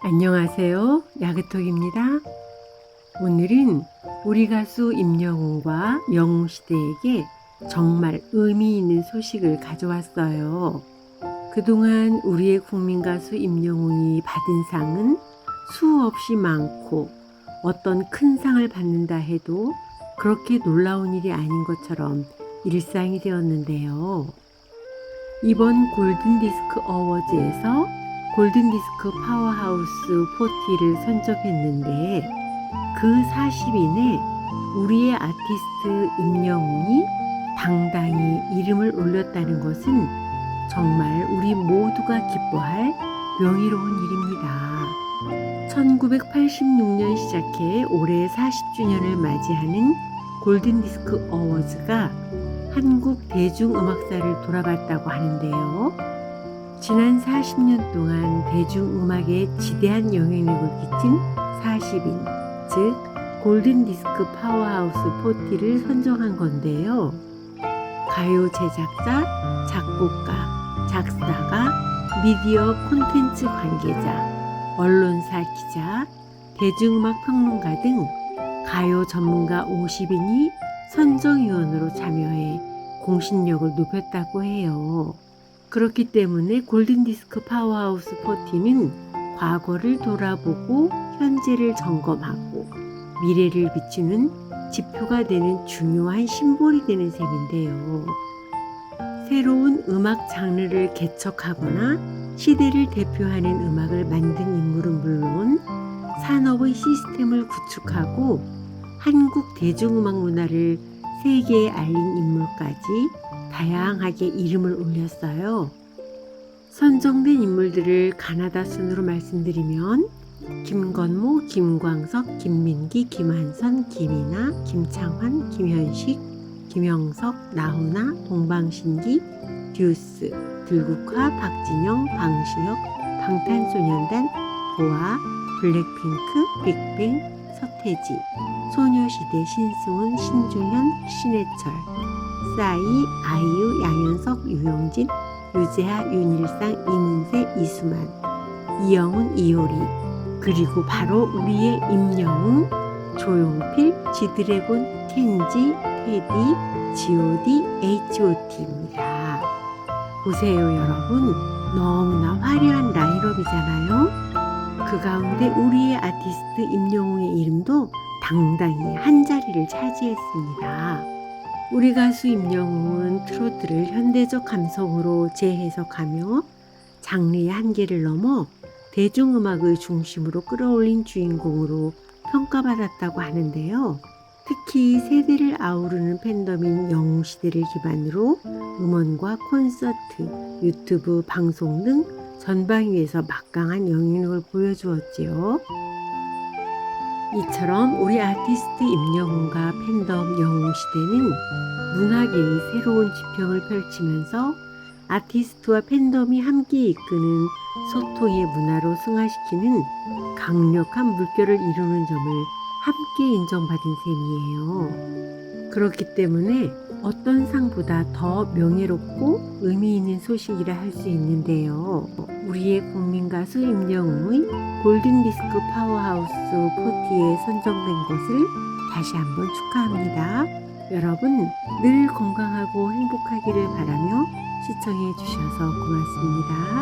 안녕하세요. 야그톡입니다. 오늘은 우리 가수 임영웅과 영웅 시대에게 정말 의미 있는 소식을 가져왔어요. 그동안 우리의 국민 가수 임영웅이 받은 상은 수없이 많고 어떤 큰 상을 받는다 해도 그렇게 놀라운 일이 아닌 것처럼 일상이 되었는데요. 이번 골든디스크 어워즈에서 골든디스크 파워하우스 40를 선정했는데 그 40인에 우리의 아티스트 임영웅이 당당히 이름을 올렸다는 것은 정말 우리 모두가 기뻐할 명예로운 일입니다. 1986년 시작해 올해 40주년을 맞이하는 골든디스크 어워즈가 한국 대중음악사를 돌아봤다고 하는데요. 지난 40년 동안 대중음악에 지대한 영향력을 끼친 40인, 즉 골든디스크 파워하우스 40를 선정한 건데요. 가요 제작자, 작곡가, 작사가, 미디어 콘텐츠 관계자, 언론사 기자, 대중음악 평론가 등 가요 전문가 50인이 선정위원으로 참여해 공신력을 높였다고 해요. 그렇기 때문에 골든디스크 파워하우스 40는 과거를 돌아보고 현재를 점검하고 미래를 비추는 지표가 되는 중요한 심볼이 되는 셈인데요. 새로운 음악 장르를 개척하거나 시대를 대표하는 음악을 만든 인물은 물론 산업의 시스템을 구축하고 한국 대중음악 문화를 세계에 알린 인물까지 다양하게 이름을 올렸어요. 선정된 인물들을 가나다 순으로 말씀드리면 김건모, 김광석, 김민기, 김한선, 김이나, 김창환, 김현식, 김영석, 나훈아, 동방신기, 듀스, 들국화, 박진영, 방시혁, 방탄소년단, 보아, 블랙핑크, 빅뱅, 서태지, 소녀시대 신승훈, 신중현, 신해철, 싸이, 아이유, 양현석, 유영진, 유재하, 윤일상, 이문세, 이수만, 이영훈, 이효리, 그리고 바로 우리의 임영웅, 조용필, 지드래곤, 켄지, 테디, G.O.D, H.O.T입니다. 보세요, 여러분. 너무나 화려한 라인업이잖아요. 그 가운데 우리의 아티스트 임영웅의 이름도 당당히 한 자리를 차지했습니다. 우리 가수 임영웅은 트로트를 현대적 감성으로 재해석하며 장르의 한계를 넘어 대중음악의 중심으로 끌어올린 주인공으로 평가받았다고 하는데요. 특히 세대를 아우르는 팬덤인 영웅 시대를 기반으로 음원과 콘서트, 유튜브, 방송 등 전방위에서 막강한 영향력을 보여주었지요. 이처럼 우리 아티스트 임영웅과 팬덤 영웅 시대는 문학의 새로운 지평을 펼치면서 아티스트와 팬덤이 함께 이끄는 소통의 문화로 승화시키는 강력한 물결을 이루는 점을 함께 인정받은 셈이에요. 그렇기 때문에 어떤 상보다 더 명예롭고 의미 있는 소식이라 할 수 있는데요. 우리의 국민 가수 임영웅의 골든디스크 파워하우스 40에 선정된 것을 다시 한번 축하합니다. 여러분 늘 건강하고 행복하기를 바라며 시청해 주셔서 고맙습니다.